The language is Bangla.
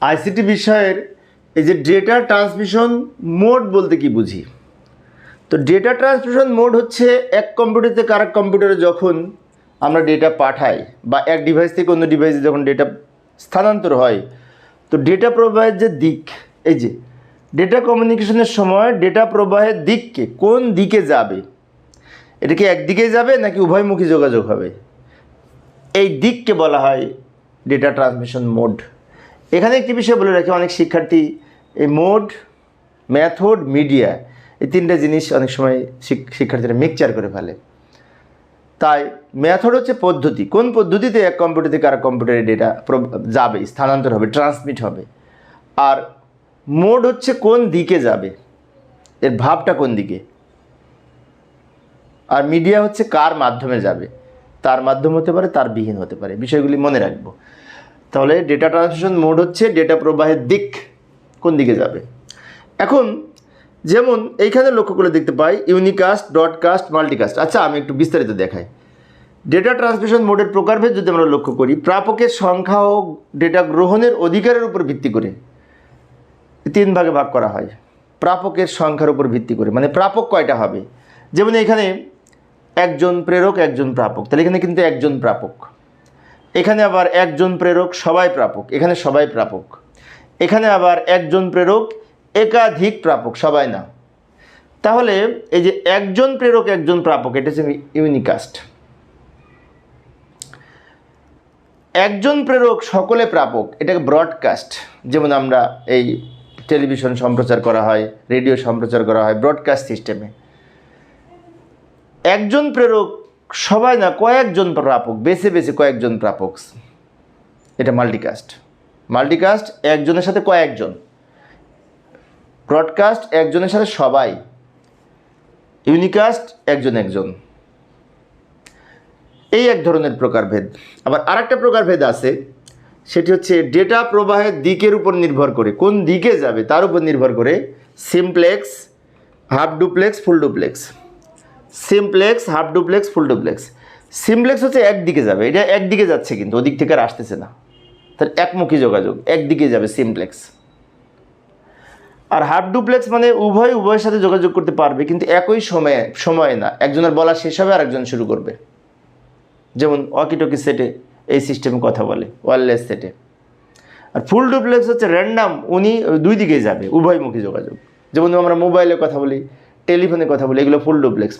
আইসিটি বিষয়ের এই যে ডেটা ট্রান্সমিশন মোড বলতে কি বুঝি? তো ডেটা ট্রান্সমিশন মোড হচ্ছে এক কম্পিউটার থেকে আরেক কম্পিউটারে যখন আমরা ডেটা পাঠাই বা এক ডিভাইস থেকে অন্য ডিভাইসে যখন ডেটা স্থানান্তর হয়, তো ডেটা প্রবাহের যে দিক, এই যে ডেটা কমিউনিকেশনের সময় ডেটা প্রবাহের দিককে কোন দিকে যাবে? এটা কি একদিকে যাবে নাকি উভয়মুখী যোগাযোগ হবে? এই দিককে বলা হয় ডেটা ট্রান্সমিশন মোড এখানে একটি বিষয় বলে রাখি, অনেক শিক্ষার্থী এই মোড মেথড মিডিয়া এই তিনটা জিনিস অনেক সময় শিক্ষার্থীরা মিক্সচার করে ফেলে। তাই মেথড হচ্ছে পদ্ধতি। কোন পদ্ধতিতে এক কম্পিউটার থেকে আর কম্পিউটারে ডেটা যাবে, স্থানান্তর হবে ট্রান্সমিট হবে? আর মোড হচ্ছে কোন দিকে যাবে, এর ভাবটা কোন দিকে? আর মিডিয়া হচ্ছে কার মাধ্যমে যাবে, তার মাধ্যম হতে পারে, তার বিহীন হতে পারে, বিষয়গুলি মনে রাখব। তাহলে ডেটা ট্রান্সমিশন মোড হচ্ছে ডেটা প্রবাহের দিক কোন দিকে যাবে? এখন যেমন এইখানে লক্ষ্য করে দেখতে পাই ইউনিকাস্ট ব্রডকাস্ট মাল্টিকাস্ট আচ্ছা আমি একটু বিস্তারিত দেখাই। ডেটা ট্রান্সমিশন মোডের প্রকারভেদ যদি আমরা লক্ষ্য করি, প্রাপকের সংখ্যা ও ডেটা গ্রহণের অধিকারের উপর ভিত্তি করে তিন ভাগে ভাগ করা হয়। প্রাপকের সংখ্যার উপর ভিত্তি করে মানে প্রাপক কয়টা হবে? যেমন এখানে একজন প্রেরক, একজন প্রাপক। তাহলে এখানে কিন্তু একজন প্রাপক। এখানে আবার একজন প্রেরক সবাই প্রাপক, এখানে সবাই প্রাপক। এখানে আবার একজন প্রেরক একাধিক প্রাপক, সবাই না। তাহলে এই যে একজন প্রেরক, একজন প্রাপক, এটা হচ্ছে ইউনিকাস্ট। একজন প্রেরক সকলে প্রাপক, এটাকে ব্রডকাস্ট, যেমন আমরা এই টেলিভিশন সম্প্রচার করা হয়, রেডিও সম্প্রচার করা হয়, ব্রডকাস্ট সিস্টেমে। একজন প্রেরক সবাই না, কয়েকজন প্রাপক, বেছে বেছে কয়েকজন প্রাপক। এটা মাল্টিকাস্ট মাল্টিকাস্ট একজনের সাথে কয়েকজন। ব্রডকাস্ট একজনের সাথে সবাই। ইউনিকাস্ট একজন একজন। এই এক ধরনের প্রকারভেদ। আবার আরেকটা প্রকারভেদ আছে, সেটি হচ্ছে ডেটা প্রবাহের দিকের উপর নির্ভর করে, কোন দিকে যাবে তার উপর নির্ভর করে simplex half duplex full duplex simplex, half duplex, full duplex. Simplex হচ্ছে একদিকে যাবে, এটা একদিকে যাচ্ছে কিন্তু, ওদিক থেকে আর আসতেছে না। তার একমুখী যোগাযোগ একদিকে যাবে সিমপ্লেক্স। আর হাফ ডুপ্লেক্স মানে উভয়, উভয়ের সাথে যোগাযোগ করতে পারবে, কিন্তু একই সময়ে সময়ে না। একজনের বলা শেষ হবে আর একজন শুরু করবে। যেমন ওয়াকিটকি সেটে এই সিস্টেমে কথা বলে ওয়ারলেস সেটে আর ফুল ডুপ্লেক্স হচ্ছে র্যান্ডাম উনি দুই দিকে যাবে, উভয়মুখী যোগাযোগ। যেমন আমরা মোবাইলে কথা বলি টেলিফোনে কথা বলি, এগুলো ফুল ডুপ্লেক্স